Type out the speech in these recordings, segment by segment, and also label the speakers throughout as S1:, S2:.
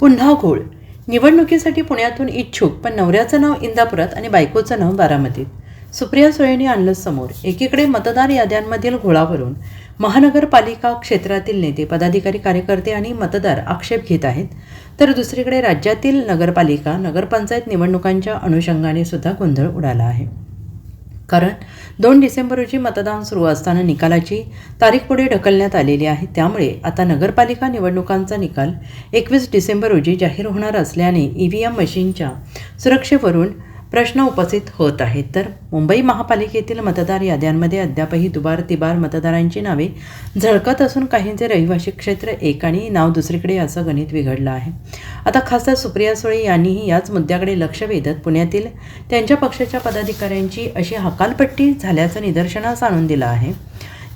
S1: पुन्हा घोळ. निवडणुकीसाठी पुण्यातून इच्छुक पण नवऱ्याचं नाव इंदापुरात आणि बायकोचं नाव बारामतीत. सुप्रिया सुळेंनी आणलं समोर. एकीकडे मतदार याद्यांमधील घोळावरून महानगरपालिका क्षेत्रातील नेते पदाधिकारी कार्यकर्ते आणि मतदार आक्षेप घेत आहेत तर दुसरीकडे राज्यातील नगरपालिका नगरपंचायत निवडणुकांच्या अनुषंगाने सुद्धा गोंधळ उडाला आहे. कारण दोन डिसेंबर रोजी मतदान सुरू असताना निकालाची तारीख पुढे ढकलण्यात आलेली आहे. त्यामुळे आता नगरपालिका निवडणुकांचा निकाल एकवीस डिसेंबर रोजी जाहीर होणार असल्याने ई व्ही एम मशीनच्या सुरक्षेवरून प्रश्न उपस्थित होत आहेत. तर मुंबई महापालिकेतील मतदार याद्यांमध्ये अद्यापही दुबार तिबार मतदारांची नावे झळकत असून काहींचे रहिवासी क्षेत्र एक आणि नाव दुसरीकडे असं गणित बिघडलं आहे. आता खासदार सुप्रिया सुळे यांनीही याच मुद्द्याकडे लक्ष वेधत पुण्यातील त्यांच्या पक्षाच्या पदाधिकाऱ्यांची अशी हकालपट्टी झाल्याचं निदर्शनास आणून दिलं आहे.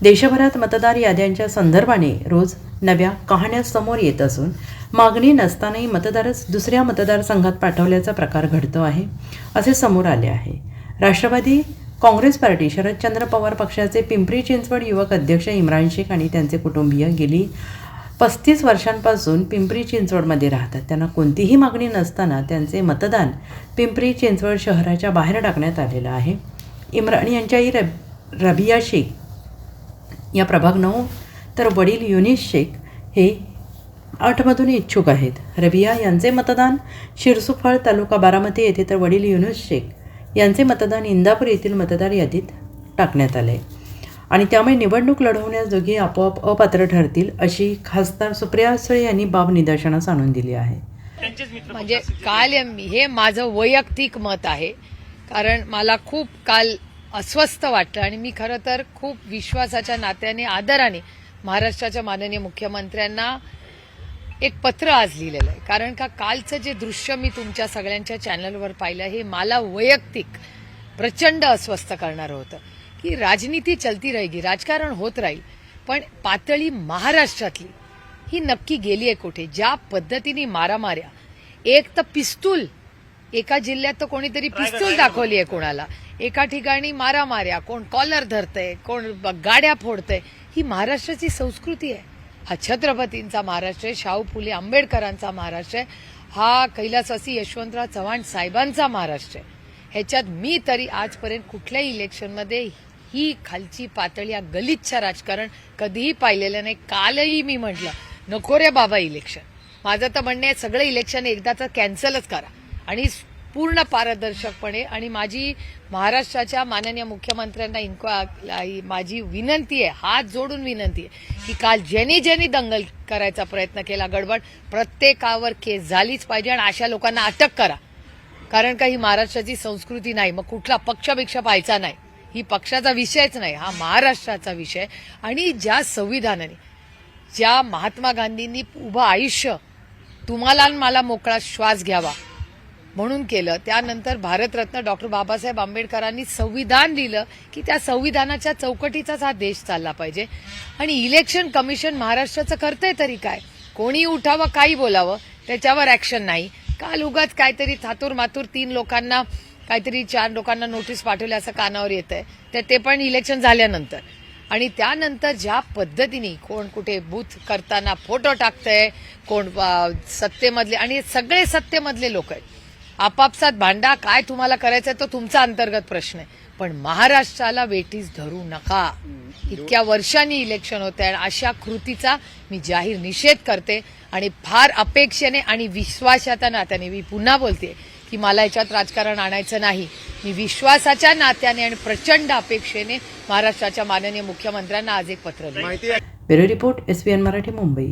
S1: देशभरात मतदार याद्यांच्या संदर्भाने रोज नव्या कहाण्या समोर येत असून मागणी नसतानाही मतदारच दुसऱ्या मतदारसंघात पाठवल्याचा प्रकार घडतो आहे असे समोर आले आहे. राष्ट्रवादी काँग्रेस पार्टी शरदचंद्र पवार पक्षाचे पिंपरी चिंचवड युवक अध्यक्ष इम्रान शेख आणि त्यांचे कुटुंबीय गेली पस्तीस वर्षांपासून पिंपरी चिंचवडमध्ये राहतात. त्यांना कोणतीही मागणी नसताना त्यांचे मतदान पिंपरी चिंचवड शहराच्या बाहेर टाकण्यात आलेलं आहे. इम्रान यांच्याही रब रबिया शेख या प्रभाग नऊ तर वडील युनिस शेख हे आठमधून इच्छुक आहेत. रबिया यांचे मतदान शिरसुफळ तालुका बारामती येथे तर वडील युनुस शेख यांचे मतदान इंदापूर येथील मतदार यादीत टाकण्यात आले. आणि त्यामुळे निवडणूक लढवण्यास दोघे आपोआप अपात्र ठरतील अशी खासदार सुप्रिया सुळे यांनी बाब निदर्शनास आणून दिली आहे.
S2: म्हणजे काल मी- हे माझं वैयक्तिक मत आहे. कारण मला खूप काल अस्वस्थ वाटलं. आणि मी खरं तर खूप विश्वासाच्या नात्याने आदराने महाराष्ट्राच्या माननीय मुख्यमंत्र्यांना एक पत्र आज लिहिलेलं आहे. कारण का कालचं जे दृश्य मी तुमच्या सगळ्यांच्या चॅनलवर पाहिलं हे मला वैयक्तिक प्रचंड अस्वस्थ करणारं होतं. की राजनीती चलती राहिली राजकारण होत राहील पण पातळी महाराष्ट्रातली ही नक्की गेली आहे कुठे? ज्या पद्धतीने मारामाऱ्या एक तर पिस्तूल एका जिल्ह्यात तर कोणीतरी पिस्तूल दाखवली आहे कोणाला. एका ठिकाणी मारामाऱ्या कोण कॉलर धरतंय कोण ब- गाड्या फोडतंय ही महाराष्ट्राची संस्कृती आहे. हा छत्रपतींचा महाराष्ट्र आहे शाहू फुले आंबेडकरांचा महाराष्ट्र आहे हा कैलासवासी यशवंतराव चव्हाण साहेबांचा महाराष्ट्र आहे. ह्याच्यात मी तरी आजपर्यंत कुठल्याही इलेक्शनमध्ये ही खालची पातळी या गलिच्छ राजकारण कधीही पाहिलेलं नाही कालही मी म्हटलं नको रे बाबा इलेक्शन माझं तर म्हणणं आहे सगळं इलेक्शन एकदाचं कॅन्सलच करा. आणि पूर्ण पारदर्शकपणे आणि माझी महाराष्ट्राच्या माननीय मुख्यमंत्र्यांना इन्क्वा माझी विनंती आहे हात जोडून विनंती आहे की काल ज्यांनी ज्यांनी दंगल करायचा प्रयत्न केला गडबड प्रत्येकावर केस झालीच पाहिजे आणि अशा लोकांना अटक करा. कारण का ही महाराष्ट्राची संस्कृती नाही मग कुठला पक्षपेक्षा पाहायचा नाही. ही पक्षाचा विषयच नाही हा महाराष्ट्राचा विषय. आणि ज्या संविधानाने ज्या महात्मा गांधींनी उभं आयुष्य तुम्हाला मला मोकळा श्वास घ्यावा. म्हणून केलं. त्यानंतर भारतरत्न डॉक्टर बाबासाहेब आंबेडकरांनी संविधान लिहिलं की त्या संविधानाच्या चौकटीचाच हा देश चालला पाहिजे. आणि इलेक्शन कमिशन महाराष्ट्राचं करतंय तरी काय? कोणी उठावं काही बोलावं त्याच्यावर ऍक्शन नाही. काल उगाच काहीतरी थातूर मातूर तीन लोकांना काहीतरी चार लोकांना नोटीस पाठवली असं कानावर येत आहे तर ते पण इलेक्शन झाल्यानंतर. आणि त्यानंतर ज्या पद्धतीने कोण कुठे बूथ करताना फोटो टाकतंय कोण सत्तेमधले आणि सगळे सत्तेमधले लोक आहेत. आपापसात भांडा काय तुम्हाला करायचंय तो तुमचा अंतर्गत प्रश्न आहे. पण महाराष्ट्राला वेटीस धरू नका. इतक्या वर्षांनी इलेक्शन होत आहे आणि अशा कृतीचा मी जाहीर निषेध करते आणि फार अपेक्षेने आणि विश्वासाच्या नात्याने मी पुन्हा बोलते की मला याच्यात राजकारण आणायचं नाही. मी विश्वासाच्या नात्याने आणि प्रचंड अपेक्षेने महाराष्ट्राच्या माननीय मुख्यमंत्र्यांना आज एक पत्र लिहिलं.
S1: Bureau report SBN Marathi Mumbai.